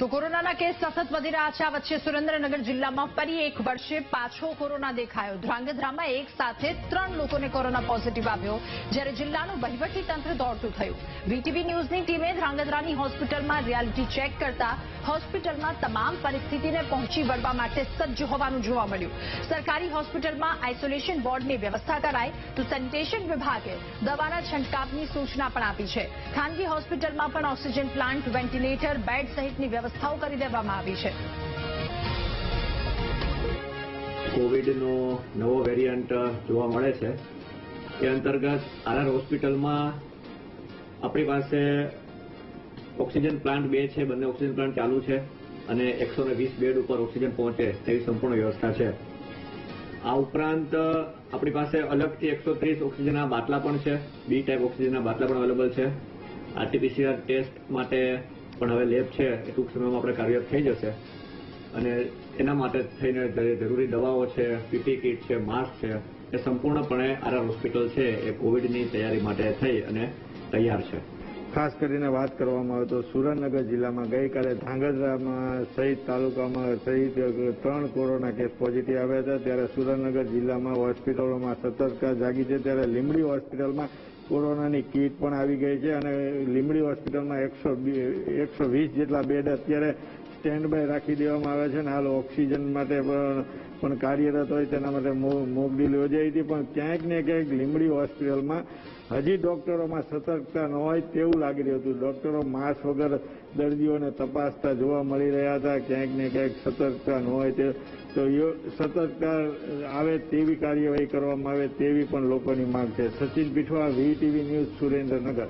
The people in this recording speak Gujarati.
તો કોરોનાના કેસ સતત વધી રહ્યા છે. આ વચ્ચે સુરેન્દ્રનગર જિલ્લામાં ફરી એક વર્ષે પાછો કોરોના દેખાયો. ધ્રાંગધ્રામાં એક સાથે ત્રણ લોકોને કોરોના પોઝિટિવ આવ્યો, જ્યારે જિલ્લાનું વહીવટી તંત્ર દોડતું થયું. વીટીવી ન્યૂઝની ટીમે ધ્રાંગધ્રાની હોસ્પિટલમાં રિયાલિટી ચેક કરતા હોસ્પિટલમાં તમામ પરિસ્થિતિને પહોંચી વળવા માટે સજ્જ હોવાનું જોવા મળ્યું. સરકારી હોસ્પિટલમાં આઇસોલેશન વોર્ડની વ્યવસ્થા કરાય તો સેનિટેશન વિભાગે દવાના છંટકાવની સૂચના પણ આપી છે. ખાનગી હોસ્પિટલમાં પણ ઓક્સિજન પ્લાન્ટ, વેન્ટિલેટર, બેડ સહિતની વ્યવસ્થાઓ કરી દેવામાં આવી છે. કોવિડનો નવો વેરિયન્ટ જોવા મળે છે. એ અંતર્ગત આરઆર હોસ્પિટલમાં આપણી પાસે ઓક્સિજન પ્લાન્ટ બે છે, બંને ઓક્સિજન પ્લાન્ટ ચાલુ છે અને એકસો વીસ બેડ ઉપર ઓક્સિજન પહોંચે તેવી સંપૂર્ણ વ્યવસ્થા છે. આ ઉપરાંત આપણી પાસે અલગથી એકસો ત્રીસ ઓક્સિજનના બાટલા પણ છે, બી ટાઈપ ઓક્સિજનના બાટલા પણ અવેલેબલ છે. આરટીપીસીઆર ટેસ્ટ માટે પણ હવે લેબ છે, એ ટૂંક સમયમાં આપણે કાર્યરત થઈ જશે. અને એના માટે થઈને જરૂરી દવાઓ છે પીપી કીટ છે, માસ્ક છે, એ સંપૂર્ણપણે આરઆર હોસ્પિટલ છે, એ કોવિડની તૈયારી માટે થઈ અને તૈયાર છે. ખાસ કરીને વાત કરવામાં આવે તો સુરેન્દ્રનગર જિલ્લામાં ગઈકાલે ધ્રાંગધ્રામાં સહિત તાલુકામાં સહિત ત્રણ કોરોના કેસ પોઝિટિવ આવ્યા હતા. ત્યારે સુરેન્દ્રનગર જિલ્લામાં હોસ્પિટલોમાં સતર્કતા જાગી છે. ત્યારે લીંબડી હોસ્પિટલમાં કોરોનાની કીટ પણ આવી ગઈ છે અને લીંબડી હોસ્પિટલમાં એકસો જેટલા બેડ અત્યારે સ્ટેન્ડ બાય રાખી દેવામાં આવે છે અને હાલ ઓક્સિજન માટે પણ કાર્યરત હોય તેના માટે મો- યોજાઈ હતી. પણ ક્યાંક ને ક્યાંક લીમડી હોસ્પિટલમાં હજી ડોક્ટરોમાં સતર્કતા ન હોય તેવું લાગી રહ્યું હતું. ડોક્ટરો માસ્ક વગર દર્દીઓને તપાસતા જોવા મળી રહ્યા હતા. ક્યાંક ને ક્યાંક સતર્કતા ન હોય તે તો સતર્કતા આવે તેવી કાર્યવાહી કરવામાં આવે તેવી પણ લોકોની માંગ છે. Sachin Pithva VTV news Surendranagar.